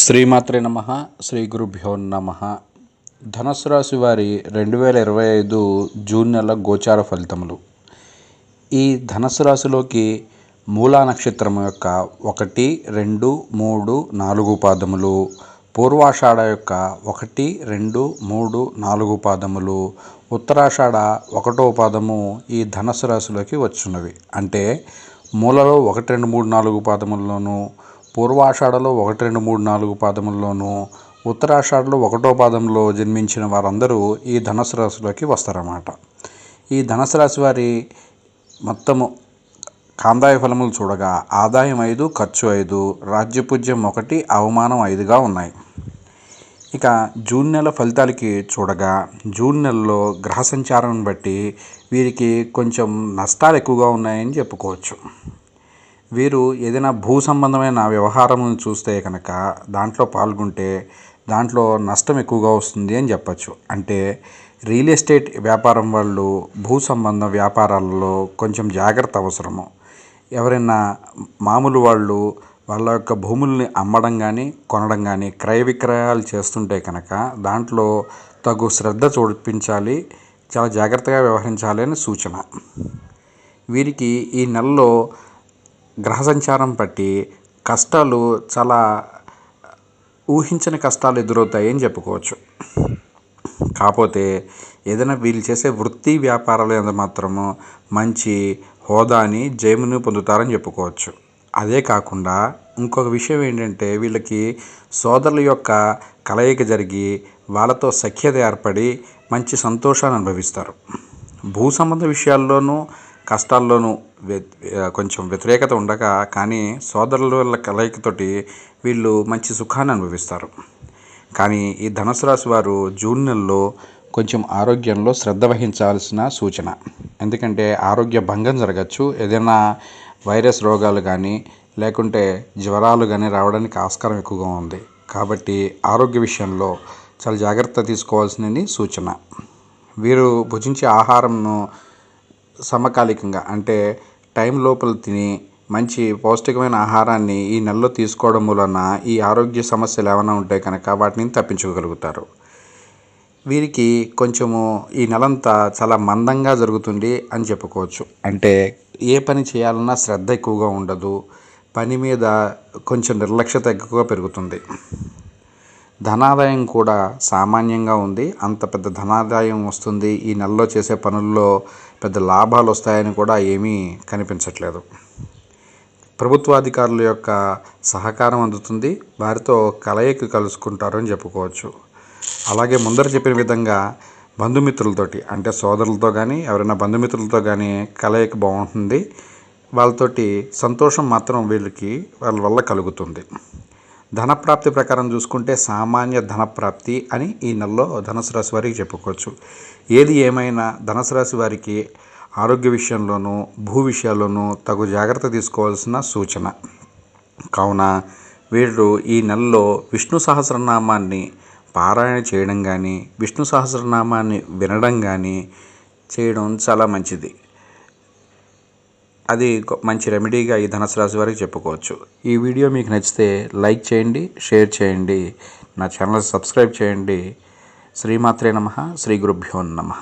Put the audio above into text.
శ్రీమాత్రే నమ శ్రీ గురుభ్యో నమ. ధనుసు రాశి వారి రెండు వేల ఇరవై ఐదు జూన్ నెల గోచార ఫలితములు. ఈ ధనుసు రాశిలోకి మూలా నక్షత్రం యొక్క ఒకటి రెండు మూడు నాలుగు పాదములు పూర్వాషాఢ యొక్క ఒకటి రెండు మూడు నాలుగు పాదములు ఉత్తరాషాఢ ఒకటో పాదము ఈ ధనుసు రాశిలోకి వచ్చున్నవి. అంటే మూలలో ఒకటి రెండు మూడు నాలుగు పాదముల్లోనూ పూర్వాషాఢలో ఒకటి రెండు మూడు నాలుగు పాదముల్లోనూ ఉత్తరాషాఢలో ఒకటో పాదంలో జన్మించిన వారందరూ ఈ ధనుసు రాశిలోకి వస్తారన్నమాట. ఈ ధనుసు రాశి వారి మొత్తము కాందాయ ఫలములు చూడగా ఆదాయం ఐదు ఖర్చు ఐదు రాజ్యపూజ్యం ఒకటి అవమానం ఐదుగా ఉన్నాయి. ఇక జూన్ నెల ఫలితాలకి చూడగా జూన్ నెలలో గ్రహ సంచారం బట్టి వీరికి కొంచెం నష్టాలు ఎక్కువగా ఉన్నాయని చెప్పుకోవచ్చు. వీరు ఏదైనా భూ సంబంధమైన వ్యవహారం చూస్తే కనుక దాంట్లో పాల్గొంటే దాంట్లో నష్టం ఎక్కువగా వస్తుంది అని చెప్పచ్చు. అంటే రియల్ ఎస్టేట్ వ్యాపారం వాళ్ళు భూ సంబంధ వ్యాపారాలలో కొంచెం జాగ్రత్త అవసరము. ఎవరైనా మామూలు వాళ్ళు వాళ్ళ యొక్క భూముల్ని అమ్మడం కానీ కొనడం కానీ క్రయ విక్రయాలు చేస్తుంటే కనుక దాంట్లో తగు శ్రద్ధ చూపించాలి చాలా జాగ్రత్తగా వ్యవహరించాలి అని సూచన. వీరికి ఈ నెలలో గ్రహ సంచారం బట్టి కష్టాలు చాలా ఊహించని కష్టాలు ఎదురవుతాయి అని చెప్పుకోవచ్చు. కాకపోతే ఏదైనా వీళ్ళు చేసే వృత్తి వ్యాపారాలు ఎంత మాత్రము మంచి హోదాని జయమును పొందుతారని చెప్పుకోవచ్చు. అదే కాకుండా ఇంకొక విషయం ఏంటంటే వీళ్ళకి సోదరుల యొక్క కలయిక జరిగి వాళ్ళతో సఖ్యత ఏర్పడి మంచి సంతోషాన్ని అనుభవిస్తారు. భూ సంబంధ విషయాల్లోనూ కష్టాల్లోనూ కొంచెం వ్యతిరేకత ఉండగా కానీ సోదరుల కలయికతోటి వీళ్ళు మంచి సుఖాన్ని అనుభవిస్తారు. కానీ ఈ ధనుసు రాశి వారు జూన్ నెలలో కొంచెం ఆరోగ్యంలో శ్రద్ధ వహించాల్సిన సూచన. ఎందుకంటే ఆరోగ్య భంగం జరగచ్చు. ఏదైనా వైరస్ రోగాలు కానీ లేకుంటే జ్వరాలు కానీ రావడానికి ఆస్కారం ఎక్కువగా ఉంది. కాబట్టి ఆరోగ్య విషయంలో చాలా జాగ్రత్త తీసుకోవాల్సిన సూచన. వీరు భుజించే ఆహారంను సమకాలికంగా అంటే టైం లోపల తిని మంచి పౌష్టికమైన ఆహారాన్ని ఈ నెలలో తీసుకోవడం వలన ఈ ఆరోగ్య సమస్యలు ఏమైనా ఉంటే కనుక వాటిని తప్పించుకోగలుగుతారు. వీరికి కొంచెము ఈ నెలంతా చాలా మందంగా జరుగుతుంది అని చెప్పుకోవచ్చు. అంటే ఏ పని చేయాలన్నా శ్రద్ధ ఎక్కువగా ఉండదు. పని మీద కొంచెం నిర్లక్ష్యత ఎక్కువగా పెరుగుతుంది. ధనాదాయం కూడా సామాన్యంగా ఉంది. అంత పెద్ద ధనాదాయం వస్తుంది. ఈ నెలలో చేసే పనుల్లో పెద్ద లాభాలు వస్తాయని కూడా ఏమీ కనిపించట్లేదు. ప్రభుత్వాధికారుల యొక్క సహకారం అందుతుంది. వారితో కలయిక కలుసుకుంటారని చెప్పుకోవచ్చు. అలాగే ముందర చెప్పిన విధంగా బంధుమిత్రులతోటి అంటే సోదరులతో కానీ ఎవరైనా బంధుమిత్రులతో కానీ కలయిక బాగుంటుంది. వాళ్ళతోటి సంతోషం మాత్రం వీళ్ళకి వాళ్ళ వల్ల కలుగుతుంది. ధనప్రాప్తి ప్రకారం చూసుకుంటే సామాన్య ధనప్రాప్తి అని ఈ నెలలో ధనుసు రాశి వారికి చెప్పుకోవచ్చు. ఏది ఏమైనా ధనుసు రాశి వారికి ఆరోగ్య విషయంలోనూ భూ విషయాల్లోనూ తగు జాగ్రత్త తీసుకోవాల్సిన సూచన. కావున వీళ్ళు ఈ నెలలో విష్ణు సహస్రనామాన్ని పారాయణ చేయడం కానీ విష్ణు సహస్రనామాన్ని వినడం కానీ చేయడం చాలా మంచిది. అది మంచి రెమెడీగా ఈ ధనుసు రాశి వారికి చెప్పుకోవచ్చు. ఈ వీడియో మీకు నచ్చితే లైక్ చేయండి షేర్ చేయండి నా ఛానల్ సబ్స్క్రైబ్ చేయండి. శ్రీమాత్రే నమ శ్రీ గురుభ్యో నమ.